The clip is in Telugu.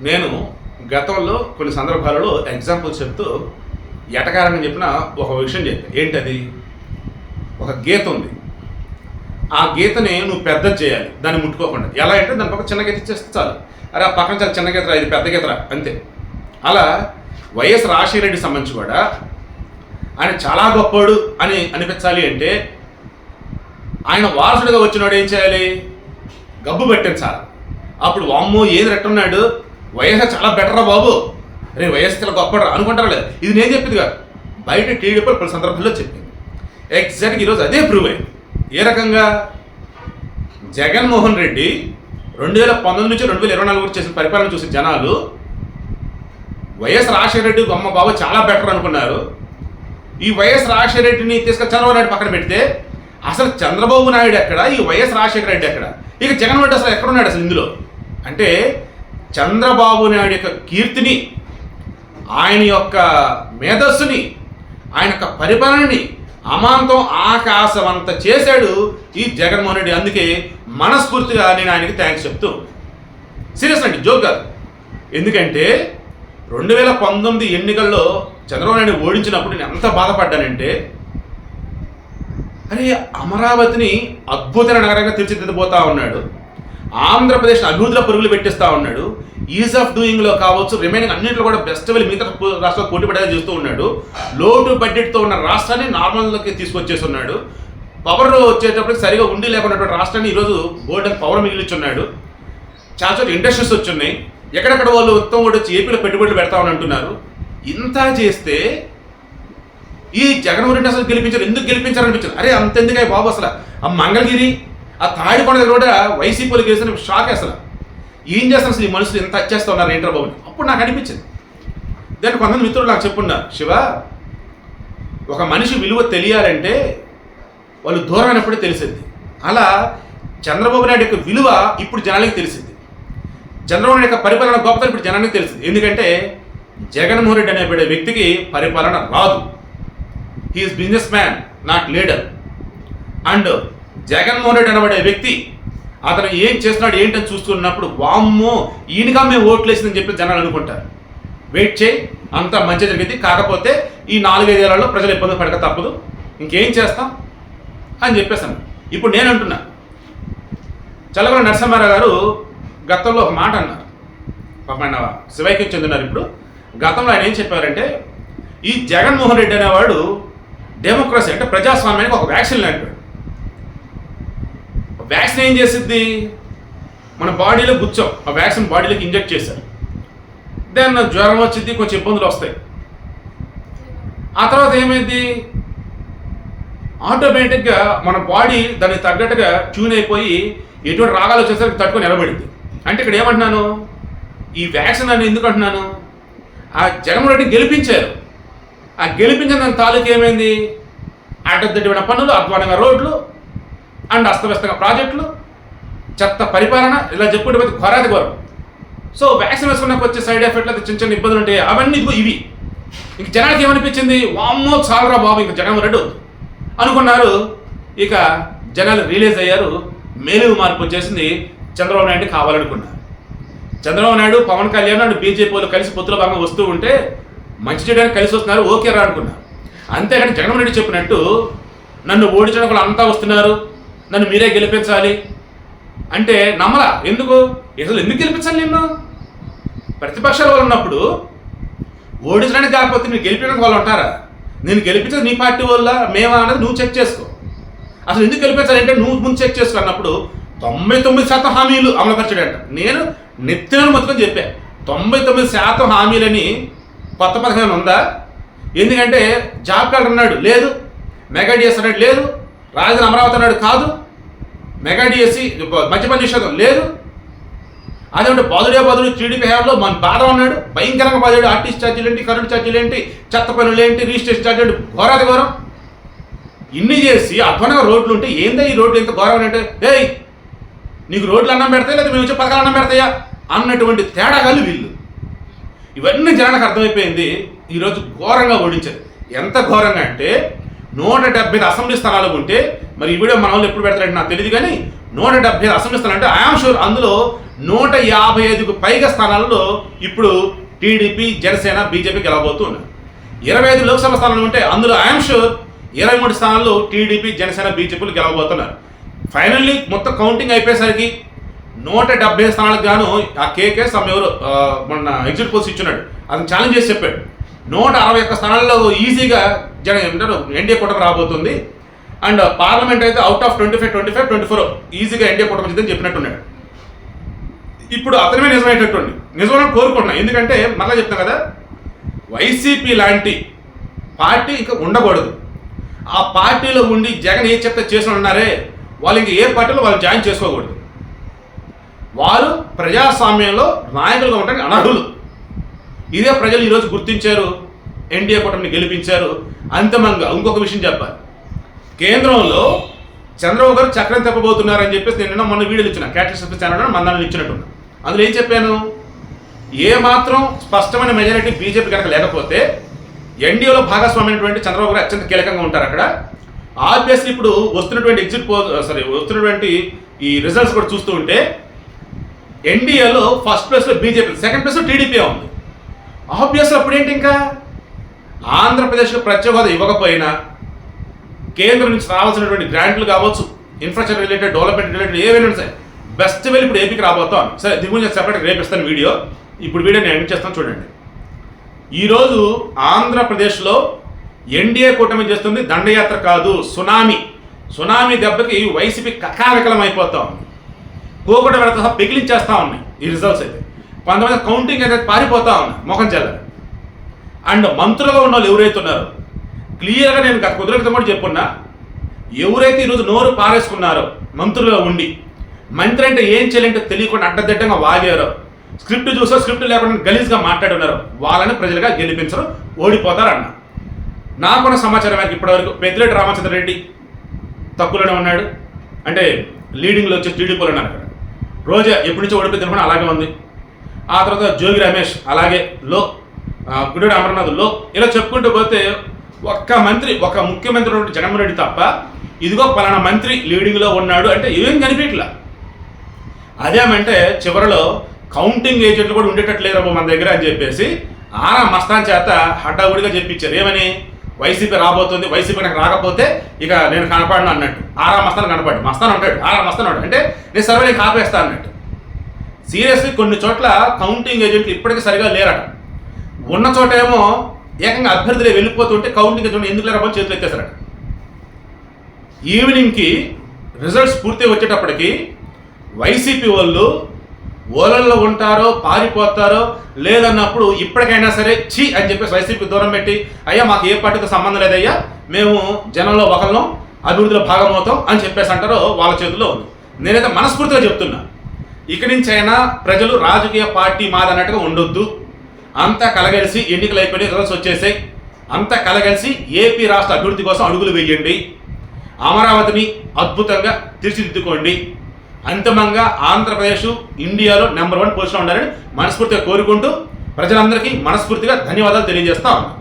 నేను గతంలో కొన్ని సందర్భాలలో ఎగ్జాంపుల్ చెప్తూ ఎటకారని చెప్పిన ఒక విషయం చెప్పాను ఏంటది? ఒక గీత ఉంది. ఆ గీతని నువ్వు పెద్ద చేయాలి. దాన్ని ముట్టుకోకుండా. ఎలా అంటే దాని పక్క చిన్న గీత ఇచ్చేస్తే చాలు. అరే ఆ పక్కన చాలా చిన్న గీతరా? ఇది పెద్ద గీతరా? అంతే. అలా వైఎస్ రాజశేఖర సంబంధించి కూడా ఆయన చాలా గొప్పోడు అని అనిపించాలి అంటే ఆయన వారసుడిగా వచ్చినాడు ఏం చేయాలి? గబ్బు పెట్టించాలి. అప్పుడు వామ్మో ఏది రెట్టున్నాడు? వైఎస్ఆర్ చాలా బెటరా బాబు. రే వైఎస్ చాలా గొప్పరా అనుకుంటారా లేదు. ఇది నేను చెప్పింది కాదు. బయట టీడీపీ పలు సందర్భాల్లో చెప్పింది. ఎగ్జాక్ట్ ఈరోజు అదే ప్రూవ్ అయింది. ఏ రకంగా? జగన్మోహన్ రెడ్డి రెండు వేల పంతొమ్మిది నుంచి రెండు వేల ఇరవై నాలుగు వరకు చేసిన పరిపాలన చూసిన జనాలు వైఎస్ రాజశేఖర రెడ్డి అమ్మ బాబు చాలా బెటర్ అనుకున్నారు. ఈ వైఎస్ రాజశేఖర రెడ్డిని తీసుకొని చంద్రబాబు నాయుడు పక్కన పెడితే అసలు చంద్రబాబు నాయుడు ఎక్కడ? ఈ వైఎస్ రాజశేఖర రెడ్డి ఎక్కడ? ఇక జగన్ రెడ్డి అసలు ఎక్కడున్నాడు అసలు ఇందులో? అంటే చంద్రబాబు నాయుడు యొక్క కీర్తిని ఆయన యొక్క మేధస్సుని ఆయన యొక్క పరిపాలనని అమాంతం ఆకాశమంత చేశాడు ఈ జగన్మోహన్ రెడ్డి. అందుకే మనస్ఫూర్తిగా నేను ఆయనకి థ్యాంక్స్ చెప్తూ సీరియస్ అండి జోక్ కాదు. ఎందుకంటే రెండు వేల పంతొమ్మిది ఎన్నికల్లో చంద్రబాబు నాయుడు ఓడించినప్పుడు నేను ఎంత బాధపడ్డానంటే అరే అమరావతిని అద్భుతమైన నగరంగా తీర్చిదిద్దబోతా ఉన్నాడు. ఆంధ్రప్రదేశ్ అభివృద్ధిలో పరుగులు పెట్టిస్తూ ఉన్నాడు. ఈజ్ ఆఫ్ డూయింగ్లో కావచ్చు రిమైనింగ్ అన్నింటిలో కూడా బెస్ట్ వెళ్ళి మిగతా రాష్ట్రాలు పోటీ పడేలా చేస్తూ ఉన్నాడు. లోటు బడ్జెట్తో ఉన్న రాష్ట్రాన్ని నార్మల్కి తీసుకొచ్చేసి ఉన్నాడు పవర్ వచ్చేటప్పటికి సరిగా ఉండి లేకున్నటువంటి రాష్ట్రాన్ని ఈరోజు గోల్డెన్ పవర్ మిగిలిచున్నాడు. చాలా చోట్ల ఇండస్ట్రీస్ వచ్చున్నాయి. ఎక్కడెక్కడ వాళ్ళు మొత్తం కూడా వచ్చి ఏపీలో పెట్టుబడులు పెడతామని అంటున్నారు. ఇంత చేస్తే ఈ జగన్మోహన్ రెడ్డి అసలు గెలిపించారు ఎందుకు గెలిపించారనిపించారు అనిపించింది అరే అంతెందుకే బాబు అసలు? ఆ మంగళగిరి ఆ తాడికొండ దగ్గర కూడా వైసీపీలు గెలిచిన షాక్ అసలు. ఏం చేస్తారు అసలు ఈ మనుషులు? ఎంత వచ్చేస్తా ఉన్నారు ఏంటర్ బాబు అప్పుడు నాకు అనిపించింది. దాన్ని కొంతమంది మిత్రులు నాకు చెప్పున్నారు. శివ ఒక మనిషి విలువ తెలియాలంటే వాళ్ళు దూరం అయినప్పుడే తెలిసింది. అలా చంద్రబాబు నాయుడు యొక్క విలువ ఇప్పుడు జనానికి తెలిసింది. చంద్రబాబు నాయుడు యొక్క పరిపాలన గొప్పతనం ఇప్పుడు జనానికి తెలిసింది. ఎందుకంటే జగన్మోహన్ రెడ్డి అనే వ్యక్తికి పరిపాలన రాదు. He is businessman not leader and Jaganmohan Reddy అనబడే వ్యక్తి అతను ఏం చేస్తున్నాడు ఏంటని చూస్తున్నప్పుడు వామ్మో ఈయనగా మేము ఓట్లేసిందని చెప్పి జనాలు అనుకుంటారు. వెయిట్ చేయి అంతా మంచి జరిగింది. కాకపోతే ఈ నాలుగైదేళ్ళలో ప్రజలు ఇబ్బంది పడక తప్పదు. ఇంకేం చేస్తాం? అని చెప్పేసాను ఇప్పుడు నేను అంటున్నా. చల్లగొండ నరసింహారావు గారు గతంలో ఒక మాట అన్నారు. పాపం శివైక్యం చెందినారు ఇప్పుడు. గతంలో ఆయన ఏం చెప్పారంటే ఈ జగన్మోహన్ రెడ్డి అనేవాడు డెమోక్రసీ అంటే ప్రజాస్వామ్యానికి ఒక వ్యాక్సిన్ లాంటివాడు. వ్యాక్సిన్ ఏం చేసిద్ది? మన బాడీలో గుచ్చాం. ఆ వ్యాక్సిన్ బాడీలోకి ఇంజెక్ట్ చేశారు. దెన్ జ్వరం వచ్చింది కొంచెం ఇబ్బందులు వస్తాయి. ఆ తర్వాత ఏమైంది ఆటోమేటిక్గా మన బాడీ దానికి తగ్గట్టుగా ట్యూన్ అయిపోయి ఎటువంటి రాగాలు వచ్చేసరికి తట్టుకొని నిలబడింది అంటే ఇక్కడ ఏమంటున్నాను? ఈ వ్యాక్సిన్ అని ఎందుకు అంటున్నాను? ఆ జగన్మోహన్ రెడ్డి గెలిపించారు. ఆ గెలిపించిన దాని తాలూకు ఏమైంది? అడ్డదిడ్డమైన పనులు అధ్వానంగా రోడ్లు అండ్ అస్తవ్యస్తంగా ప్రాజెక్టులు చెత్త పరిపాలన ఇలా చెప్పుకుంటే పోతే ఘోరాది ఘోరం. సో వ్యాక్సిన్ వేసుకున్నాక వచ్చే సైడ్ ఎఫెక్ట్లు అయితే చిన్న చిన్న ఇబ్బందులు ఉంటాయి. అవన్నీ ఇదిగో ఇవి. ఇంక జనానికి ఏమనిపించింది? వామ్మో చాలరా బాబు ఇంక జగన్మోహన్ రెడ్డి వద్దు. అనుకున్నారు. ఇక జనాలు రిలీజ్ అయ్యారు. మేలు మార్పు వచ్చేసింది. చంద్రబాబు నాయుడు కావాలనుకున్నారు. చంద్రబాబు నాయుడు పవన్ కళ్యాణ్ అండ్ బీజేపీ కలిసి పొత్తుల భాగంగా వస్తూ ఉంటే మంచి చేయడానికి కలిసి వస్తున్నారు. ఓకే రా అనుకున్నారు. అంతేగాని జగన్మోహన్ రెడ్డి చెప్పినట్టు నన్ను ఓడించడం వాళ్ళు అంతా వస్తున్నారు. నన్ను మీరే గెలిపించాలి అంటే నమ్మలా ఎందుకు? అసలు ఎందుకు గెలిపించాలి నిన్ను? ప్రతిపక్షాల వాళ్ళు ఉన్నప్పుడు ఓడించడానికి కాకపోతే నేను గెలిపించడానికి వాళ్ళు ఉంటారా? నేను గెలిపించేది నీ పార్టీ వల్ల మేమా అన్నది నువ్వు చెక్ చేసుకో. అసలు ఎందుకు గెలిపించాలి అంటే నువ్వు ముందు చెక్ చేసుకో అన్నప్పుడు తొంభై తొమ్మిది శాతం హామీలు అమలుపరచడంట. నేను నెత్తిన మొత్తం చెప్పా. తొంభై తొమ్మిది శాతం హామీలని కొత్త పథకం ఉందా? ఎందుకంటే జాబ్ కార్డు అన్నాడు లేదు. మెగా డిఎస్ అన్నాడు లేదు. రాజధాని అమరావతి అన్నాడు కాదు. మెగా డిఎస్సి మద్యపాన నిషేధం లేదు. అదేంటే బాదుడే బాదుడు టీడీపీ హయాంలో మన బాధ ఉన్నాడు భయంకరంగా బాధాడు ఆర్టీసీ ఛార్జీలు ఏంటి కరెంట్ ఛార్జీలు ఏంటి చెత్త పనులు ఏంటి రిజిస్ట్రేషన్ ఛార్జీలు ఏంటి ఘోరాది ఘోరం. ఇన్ని చేసి అధ్వానంగా రోడ్లు ఉంటే ఏందా ఈ రోడ్లు ఎంత ఘోరం అంటే ఏయ్ నీకు రోడ్లు అన్నం పెడతాయి లేదా మేము వచ్చే పథకాలు అన్నం పెడతాయా? అన్నటువంటి తేడాగాలు వీళ్ళు. ఇవన్నీ జనానికి అర్థమైపోయింది. ఈరోజు ఘోరంగా ఓడించారు. ఎంత ఘోరంగా అంటే నూట డెబ్బై ఐదు అసెంబ్లీ స్థలాలు ఉంటే మరి ఈ వీడియో మన వాళ్ళు ఎప్పుడు పెడతారంటే నాకు తెలియదు కానీ నూట డెబ్బై ఐదు అసెంబ్లీ స్థలాలు అంటే ఐఆమ్ షూర్ అందులో నూట యాభై ఐదుకు పైగా స్థానాల్లో ఇప్పుడు టీడీపీ జనసేన బీజేపీ గెలవబోతూ ఇరవై ఐదు లోక్సభ స్థానాలు ఉంటే అందులో ఐఎమ్ షూర్ ఇరవై మూడు స్థానాల్లో టీడీపీ జనసేన బీజేపీలు గెలవబోతున్నారు. ఫైనల్లీ మొత్తం కౌంటింగ్ అయిపోయేసరికి నూట డెబ్బై స్థానాలకు గాను ఆ కేకే సమ్ ఎవరు మొన్న ఎగ్జిట్ పోల్స్ ఇచ్చున్నాడు. అతను ఛాలెంజ్ చేసి చెప్పాడు. నూట అరవై ఒక్క స్థానాల్లో ఈజీగా జన ఏమంటారు ఎన్డీఏ కూటమి రాబోతుంది. అండ్ పార్లమెంట్ అయితే out of twenty five twenty five twenty four ఈజీగా ఎన్డీఏ కూటమి వచ్చిందని చెప్పినట్టున్నాడు. ఇప్పుడు అతనిమే నిజమైనటువంటి నిజమని కోరుకుంటున్నాను ఎందుకంటే మళ్ళీ చెప్తాను కదా వైసీపీ లాంటి పార్టీ ఇంకా ఉండకూడదు. ఆ పార్టీలో ఉండి జగన్ ఏ చెప్తే చేసిన ఉన్నారే వాళ్ళు ఇంక ఏ పార్టీలో వాళ్ళు జాయిన్ చేసుకోకూడదు. వారు ప్రజాస్వామ్యంలో నాయకులుగా ఉండడానికి అనర్హులు. ఇదే ప్రజలు ఈరోజు గుర్తించారు. ఎన్డీఏ కూటమిని గెలిపించారు. అంతిమంగా ఇంకొక విషయం చెప్పాలి. కేంద్రంలో చంద్రబాబు గారు చక్రం తెప్పబోతున్నారని చెప్పేసి నేను మొన్న వీడియోలు ఇచ్చిన. క్యాటలిస్ట్ ఛానల్ మందాన్ని ఇచ్చినట్టున్నా అందులో ఏం చెప్పాను? ఏ మాత్రం స్పష్టమైన మెజారిటీ బీజేపీ కనుక లేకపోతే ఎన్డీఏలో భాగస్వామైనటువంటి చంద్రబాబు గారు అత్యంత కీలకంగా ఉంటారు అక్కడ. ఆబ్వియస్లీ ఇప్పుడు వస్తున్నటువంటి ఎగ్జిట్ పో సారీ వస్తున్నటువంటి ఈ రిజల్ట్స్ కూడా చూస్తూ ఉంటే ఎన్డీఏలో ఫస్ట్ ప్లేస్లో బీజేపీ సెకండ్ ప్లేస్లో టీడీపీ ఉంది? ఆబ్వియస్లీ అప్పుడు ఏంటి ఇంకా ఆంధ్రప్రదేశ్లో ప్రత్యేక హోదా ఇవ్వకపోయినా కేంద్రం నుంచి రావాల్సినటువంటి గ్రాంట్లు కావచ్చు ఇన్ఫ్రాస్ట్రక్చర్ రిలేటెడ్ డెవలప్మెంట్ రిలేటెడ్ ఏవైనా సరే బెస్ట్ వెళ్ళి ఇప్పుడు ఏపీకి రాబోతాం సరే దీని గురించి సెపరేట్గా రేపిస్తాను వీడియో. ఇప్పుడు వీడియో నేను ఎండ్ చేస్తాను చూడండి. ఈరోజు ఆంధ్రప్రదేశ్లో ఎన్డీఏ కూటమి చేస్తుంది దండయాత్ర కాదు సునామీ. సునామీ దెబ్బకి వైసీపీ కకావికలం అయిపోతా ఉంది. కోకుట వెడత సహా ఉన్నాయి ఈ రిజల్ట్స్ అయితే. కొంతమంది కౌంటింగ్ అయితే పారిపోతా ఉన్నాయి మొఖం చెల్ల అండ్ మంత్రులుగా ఉన్న వాళ్ళు ఎవరైతే ఉన్నారో క్లియర్గా నేను గత కుదరకతో కూడా చెప్పున్నా ఎవరైతే ఈరోజు నోరు పారేసుకున్నారో మంత్రులుగా ఉండి మంత్రి అంటే ఏం చేయాలంటే తెలియకుండా అడ్డదిడ్డంగా వాగారో స్క్రిప్ట్ చూసో స్క్రిప్ట్ లేకుండా గలీజ్గా మాట్లాడున్నారు వాళ్ళని ప్రజలుగా గెలిపించరు ఓడిపోతారన్న. నాకున్న సమాచారం మేరకు ఇప్పటివరకు పెద్దిరెడ్డి రామచంద్ర రెడ్డి తక్కువలోనే ఉన్నాడు. అంటే లీడింగ్లో వచ్చి టీడీపీలో ఉన్నారు అక్కడ. రోజా ఎప్పటి నుంచో ఓడిపోయింది అలాగే ఉంది. ఆ తర్వాత జోగి రమేష్ అలాగే లో ఆ, అమర్నాథ్లో ఇలా చెప్పుకుంటూ పోతే ఒక్క మంత్రి ఒక ముఖ్యమంత్రి ఉన్నటువంటి జగన్మోహన్ రెడ్డి తప్ప ఇదిగో పలానా మంత్రి లీడింగ్లో ఉన్నాడు అంటే ఏం కనిపించట్లా? అదేమంటే చివరిలో కౌంటింగ్ ఏజెంట్లు కూడా ఉండేటట్లేరు బాబు మన దగ్గర అని చెప్పేసి ఆరా మస్తాన్ చేత హడ్డాగుడిగా చెప్పించారు. ఏమని? వైసీపీ రాబోతుంది వైసీపీ నాకు రాకపోతే ఇక నేను కనపడను అన్నట్టు. ఆరా మస్తాన్ కనపడి మస్తాన్ ఉంటాడు ఆరా మస్తాన్ ఉంటాడు అంటే నేను సర్వే నేను ఆపేస్తా అన్నట్టు. సీరియస్లీ కొన్ని చోట్ల కౌంటింగ్ ఏజెంట్లు ఇప్పటికీ సరిగా లేరట. ఉన్న చోట ఏమో ఏకంగా అభ్యర్థులే వెళ్ళిపోతుంటే కౌంటింగ్ ఏజెంట్ ఎందుకు లేరని చేతులు ఎత్తేసారట ఈవినింగ్కి రిజల్ట్స్ పూర్తి వచ్చేటప్పటికి వైసీపీ వాళ్ళు ఓలల్లో ఉంటారో పారిపోతారో లేదన్నప్పుడు ఇప్పటికైనా సరే ఛీ అని చెప్పేసి వైసీపీ దూరం పెట్టి అయ్యా మాకు ఏ పార్టీతో సంబంధం లేదయ్యా మేము జనంలో ఒకళ్ళం అభివృద్ధిలో భాగమవుతాం అని చెప్పేసి అంటారో వాళ్ళ చేతిలో ఉంది. నేనైతే మనస్ఫూర్తిగా చెప్తున్నా. ఇక నుంచి అయినా ప్రజలు రాజకీయ పార్టీ మాదన్నట్టుగా ఉండొద్దు. అంతా కలగలిసి ఎన్నికలు అయిపోయి రిజల్ట్స్ వచ్చేసాయి. అంతా కలగలిసి ఏపీ రాష్ట్ర అభివృద్ధి కోసం అడుగులు వేయండి. అమరావతిని అద్భుతంగా తీర్చిదిద్దుకోండి. అంతిమంగా ఆంధ్రప్రదేశ్ ఇండియాలో నెంబర్ వన్ పొజిషన్ ఉండాలని మనస్ఫూర్తిగా కోరుకుంటూ ప్రజలందరికీ మనస్ఫూర్తిగా ధన్యవాదాలు తెలియజేస్తా